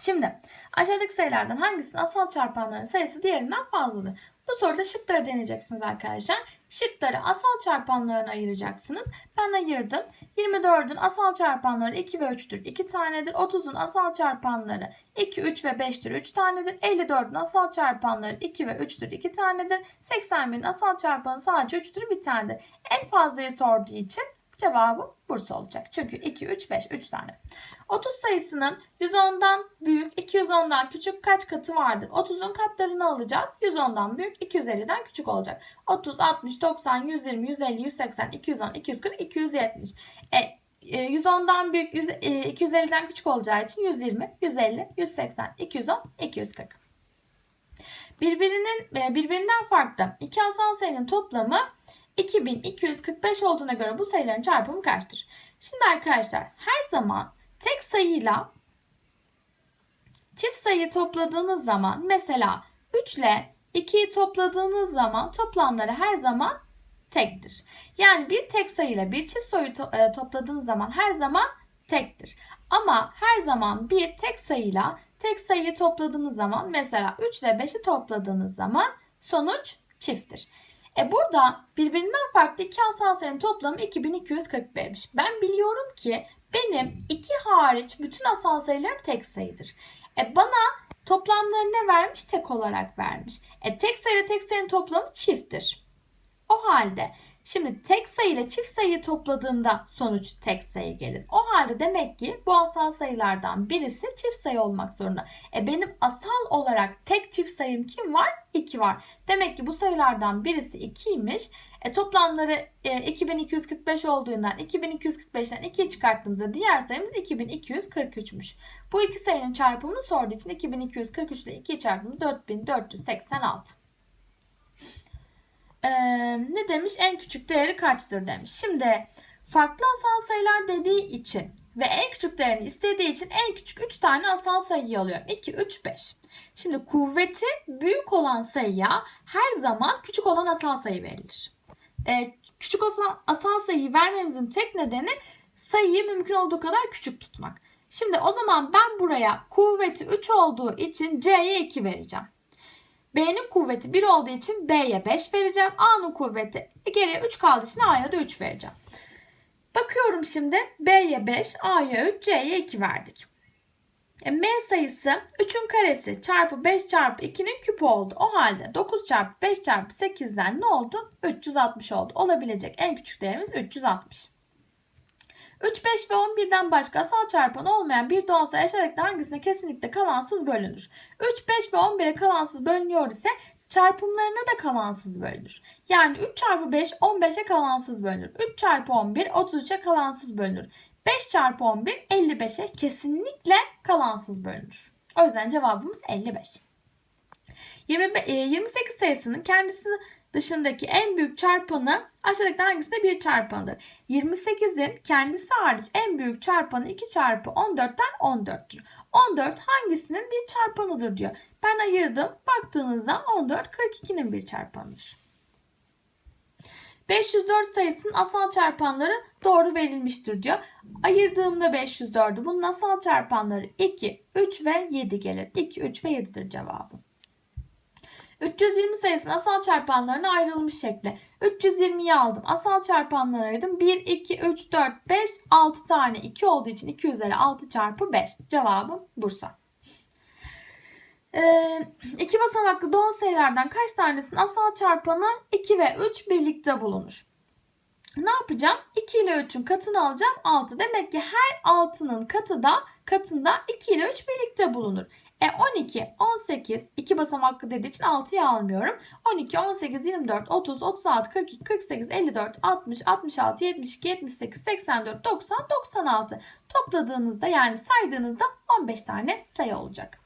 Şimdi aşağıdaki sayılardan hangisinin asal çarpanların sayısı diğerinden fazladır? Bu soruda şıkları deneyeceksiniz arkadaşlar. Şıkları asal çarpanlarına ayıracaksınız. Ben ayırdım. 24'ün asal çarpanları 2 ve 3'tür. 2 tanedir. 30'un asal çarpanları 2, 3 ve 5'tir. 3 tanedir. 54'ün asal çarpanları 2 ve 3'tür. 2 tanedir. 81'in asal çarpanı sadece 3'tür. 1 tanedir. En fazlayı sorduğu için cevabı Bursa olacak. Çünkü 2, 3, 5. 3 tane. 30 sayısının 110'dan büyük, 210'dan küçük kaç katı vardır? 30'un katlarını alacağız. 110'dan büyük, 250'den küçük olacak. 30, 60, 90, 120, 150, 180, 210, 240, 270. E, e, 110'dan büyük, 100, e, 250'den küçük olacağı için 120, 150, 180, 210, 240. Birbirinin e, birbirinden farklı iki asal sayının toplamı 2245 olduğuna göre bu sayıların çarpımı kaçtır? Şimdi arkadaşlar her zaman tek sayıyla çift sayıyı topladığınız zaman mesela 3 ile 2'yi topladığınız zaman toplamları her zaman tektir. Yani bir tek sayıyla bir çift sayıyı to- e, topladığınız zaman her zaman tektir. Ama her zaman bir tek sayıyla tek sayıyı topladığınız zaman mesela 3 ile 5'i topladığınız zaman sonuç çifttir. E burada birbirinden farklı iki sayının toplamı 2241'miş. Ben biliyorum ki benim 2 hariç bütün asal sayılarım tek sayıdır. E bana toplamları ne vermiş? Tek olarak vermiş. E tek sayı tek sayının toplamı çifttir. O halde şimdi tek sayı ile çift sayıyı topladığımda sonuç tek sayı gelir. O halde demek ki bu asal sayılardan birisi çift sayı olmak zorunda. E benim asal olarak tek çift sayım kim var? 2 var. Demek ki bu sayılardan birisi 2'ymiş. E toplamları e, 2245 olduğundan 2245'ten 2'yi çıkarttığımızda diğer sayımız 2243'müş. Bu iki sayının çarpımını sorduğu için 2243 ile 2'yi çarptığımız 4486. Ee, ne demiş? En küçük değeri kaçtır demiş. Şimdi farklı asal sayılar dediği için ve en küçük değerini istediği için en küçük 3 tane asal sayıyı alıyorum. 2, 3, 5. Şimdi kuvveti büyük olan sayıya her zaman küçük olan asal sayı verilir. Ee, küçük asal, asal sayıyı vermemizin tek nedeni sayıyı mümkün olduğu kadar küçük tutmak. Şimdi o zaman ben buraya kuvveti 3 olduğu için C'ye 2 vereceğim. B'nin kuvveti 1 olduğu için B'ye 5 vereceğim. A'nın kuvveti geriye 3 kaldığı için A'ya da 3 vereceğim. Bakıyorum şimdi B'ye 5, A'ya 3, C'ye 2 verdik. E, M sayısı 3'ün karesi çarpı 5 çarpı 2'nin küpü oldu. O halde 9 çarpı 5 çarpı 8'den ne oldu? 360 oldu. Olabilecek en küçük değerimiz 360. 3, 5 ve 11'den başka asal çarpanı olmayan bir doğal sayı aşağıdaki hangisine kesinlikle kalansız bölünür? 3, 5 ve 11'e kalansız bölünüyor ise çarpımlarına da kalansız bölünür. Yani 3 çarpı 5 15'e kalansız bölünür. 3 çarpı 11 33'e kalansız bölünür. 5 çarpı 11 55'e kesinlikle kalansız bölünür. O yüzden cevabımız 55. 20, e, 28 sayısının kendisi dışındaki en büyük çarpanı aşağıdaki hangisinde bir çarpanıdır? 28'in kendisi hariç en büyük çarpanı 2 çarpı 14'ten 14'tür. 14 hangisinin bir çarpanıdır diyor. Ben ayırdım. Baktığınızda 14 42'nin bir çarpanıdır. 504 sayısının asal çarpanları doğru verilmiştir diyor. Ayırdığımda 504'ü bunun asal çarpanları 2, 3 ve 7 gelir. 2, 3 ve 7'dir cevabı. 320 sayısının asal çarpanlarına ayrılmış şekli. 320'yi aldım. Asal çarpanlarına ayırdım. 1, 2, 3, 4, 5, 6 tane 2 olduğu için 2 üzeri 6 çarpı 5. Cevabım Bursa. Ee, iki basamaklı doğal sayılardan kaç tanesinin asal çarpanı 2 ve 3 birlikte bulunur? Ne yapacağım? 2 ile 3'ün katını alacağım 6. Demek ki her 6'nın katı da katında 2 ile 3 birlikte bulunur. E 12, 18, 2 basamaklı dediği için 6'yı almıyorum. 12, 18, 24, 30, 36, 42, 48, 54, 60, 66, 72, 78, 84, 90, 96. Topladığınızda yani saydığınızda 15 tane sayı olacak.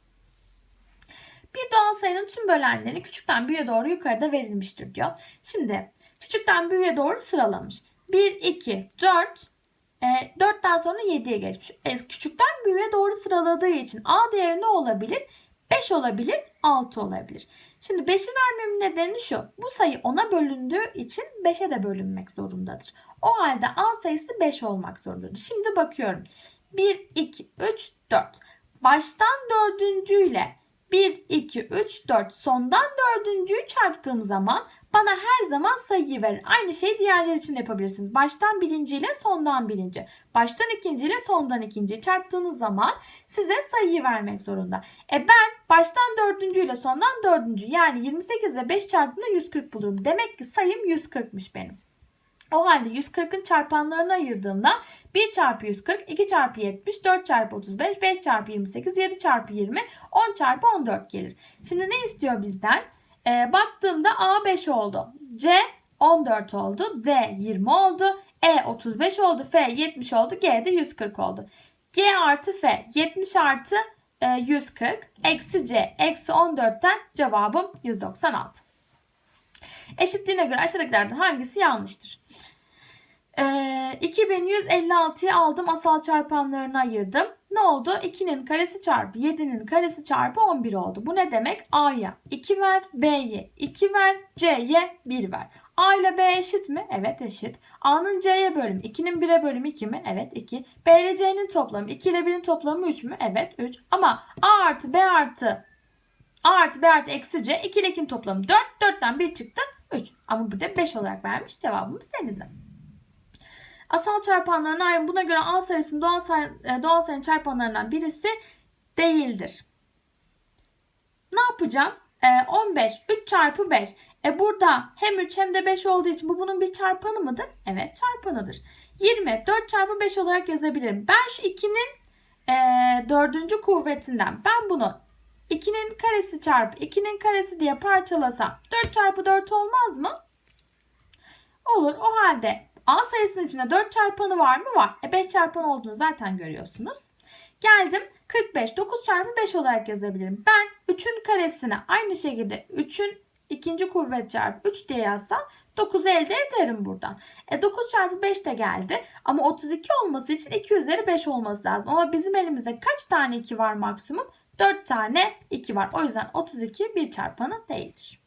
Bir doğal sayının tüm bölenleri küçükten büyüğe doğru yukarıda verilmiştir diyor. Şimdi küçükten büyüğe doğru sıralamış. 1, 2, 4, e, 4'ten sonra 7'ye geçmiş. E, küçükten büyüğe doğru sıraladığı için A değeri ne olabilir? 5 olabilir, 6 olabilir. Şimdi 5'i vermemin nedeni şu. Bu sayı 10'a bölündüğü için 5'e de bölünmek zorundadır. O halde A sayısı 5 olmak zorundadır. Şimdi bakıyorum. 1, 2, 3, 4. baştan dördüncüyle 1, 2, 3, 4 sondan dördüncüyü çarptığım zaman bana her zaman sayıyı verir. Aynı şeyi diğerleri için yapabilirsiniz. Baştan birinciyle sondan birinci. Baştan ikinciyle sondan ikinciyi çarptığınız zaman size sayıyı vermek zorunda. E ben baştan dördüncüyle sondan dördüncü yani 28 ile 5 çarptığımda 140 bulurum. Demek ki sayım 140'mış benim. O halde 140'ın çarpanlarını ayırdığımda 1 çarpı 140, 2 çarpı 70, 4 çarpı 35, 5 çarpı 28, 7 çarpı 20, 10 çarpı 14 gelir. Şimdi ne istiyor bizden? Ee, baktığımda A 5 oldu. C 14 oldu. D 20 oldu. E 35 oldu. F 70 oldu. G de 140 oldu. G artı F 70 artı e, 140 eksi C eksi 14'ten cevabım 196. Eşitliğine göre aşağıdakilerden hangisi yanlıştır? Ee, 2156'yı aldım asal çarpanlarına ayırdım. Ne oldu? 2'nin karesi çarpı 7'nin karesi çarpı 11 oldu. Bu ne demek? A'ya 2 ver, B'ye 2 ver, C'ye 1 ver. A ile B eşit mi? Evet eşit. A'nın C'ye bölümü 2'nin 1'e bölümü 2 mi? Evet 2. B ile C'nin toplamı 2 ile 1'in toplamı 3 mü? Evet 3. Ama A artı B artı A artı B artı eksi C 2 ile 2'nin toplamı 4. 4'ten 1 çıktı 3. Ama bu da 5 olarak vermiş. Cevabımız denizli. Asal çarpanlarına ayrım. Buna göre A sayısının doğal, say e, doğal sayının çarpanlarından birisi değildir. Ne yapacağım? E, 15. 3 çarpı 5. E burada hem 3 hem de 5 olduğu için bu bunun bir çarpanı mıdır? Evet çarpanıdır. 20. 4 çarpı 5 olarak yazabilirim. Ben şu 2'nin e, dördüncü kuvvetinden ben bunu 2'nin karesi çarpı 2'nin karesi diye parçalasam 4 çarpı 4 olmaz mı? Olur. O halde A sayısının içinde 4 çarpanı var mı? Var. E 5 çarpan olduğunu zaten görüyorsunuz. Geldim 45. 9 çarpı 5 olarak yazabilirim. Ben 3'ün karesine aynı şekilde 3'ün ikinci kuvvet çarpı 3 diye yazsam 9'u elde ederim buradan. E 9 çarpı 5 de geldi. Ama 32 olması için 2 üzeri 5 olması lazım. Ama bizim elimizde kaç tane 2 var maksimum? 4 tane 2 var. O yüzden 32 bir çarpanı değildir.